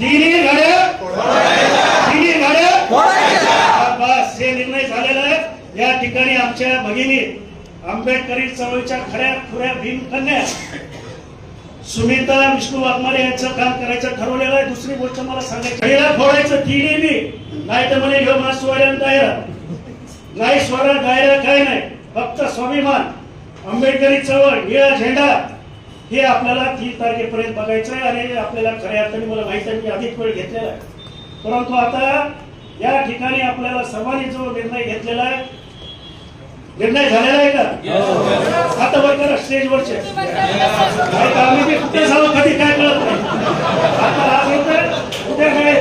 तिन्ही गाड्या तिन्ही बस हे निर्णय झालेला आहे. या ठिकाणी आमच्या भगिनी आंबेडकरी चळवळीच्या खऱ्या खुऱ्या भीमकन्या सुनीता विष्णू वाघमारे यांचं काम करायचं ठरवलेलं आहे. दुसरी गोष्ट मला सांगायची पहिला फोडायचं तिन्ही बी नाही तर म्हणे ह्यो सोड्यान दायरा नाही स्वरा दायरा काय नाही. फक्त स्वाभिमान. आंबेडकरी चळवळ निळा झेंडा. हे आपल्याला तीन तारखेपर्यंत बघायचं आहे आणि आपल्याला खऱ्या अर्थाने मला माहिती आहे मी अधिक वेळ घेतलेला आहे. परंतु आता या ठिकाणी आपल्याला सर्वांनी जो निर्णय घेतलेला आहे निर्णय झालेला आहे का? आता वर करा स्टेजवरचे आम्ही बी कुठे जाऊ कधी काय कळत नाही. आता आज होतं उद्या काय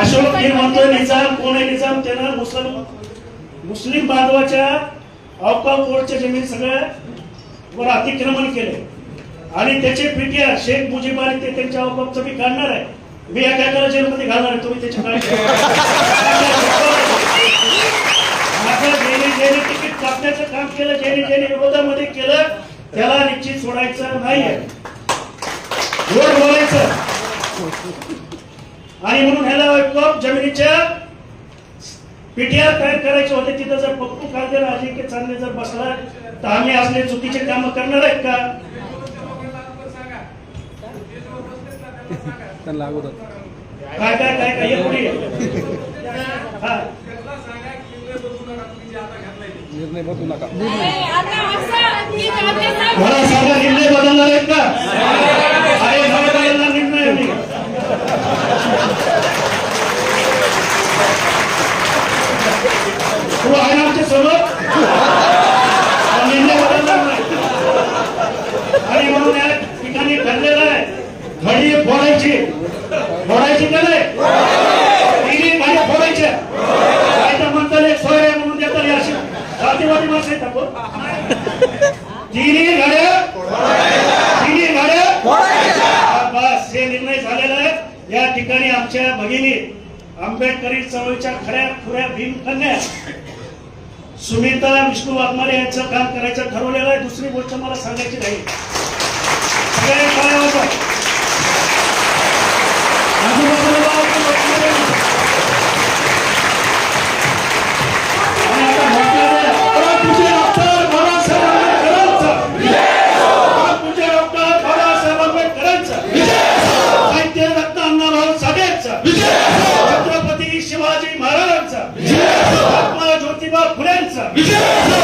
अशोक मी म्हणतोय निजाम कोण आहे निजाम? त्यानं मुसलमान मुस्लिम बांधवाच्या अवकाव कोर्टच्या जमीन सगळ्या वर अतिक्रमण केले. आणि त्याचे पीटीआर शेख मुजीबारी ते त्यांच्या अवकावचं मी काढणार आहे. मी एका जेलमध्ये घालणार आहे. तुम्ही त्याची काळजी माझं जेणे जेणे तिकीट कापण्याचं काम केलं जेणे जेणे विरोधामध्ये केलं त्याला निश्चित सोडायचं नाहीये. गोड बोलायचं. आणि म्हणून ह्याला जमिनीच्या पीटीआर तयार करायचे होते. तिथं जर पप्पू कालदेर चांगले जर बसला तर आम्ही असले चुकीचे काम करणार आहेत का? त्यांना अगोदर. काय काय काय काय? हे पुढे. हा. निर्णय बदलू नका मला सांगा निर्णय बदलणार आहेत का अरे नाही बदलणार निर्णय आम्ही तू आहे ना आमच्यासोबत हा निर्णय बदलणार नाही आणि म्हणून या ठिकाणी ठरलेलं आहे घडी फोडायची फोडायची का नाही तिन्ही गाड्या फोडायच्या काय तर म्हणतात एक सोय आहे म्हणून देतात अशी तिन्ही गाड्या तिन्ही गाड्या बस हे निर्णय झालेला आहे. या ठिकाणी आमच्या भगिनी आंबेडकरी चळवळीच्या खऱ्या खुऱ्या भीमकन्या सुनीता विष्णू वाघमारे यांचं काम करायचं ठरवलेलं आहे. दुसरी गोष्ट मला सांगायची नाही. Fransa! Vive!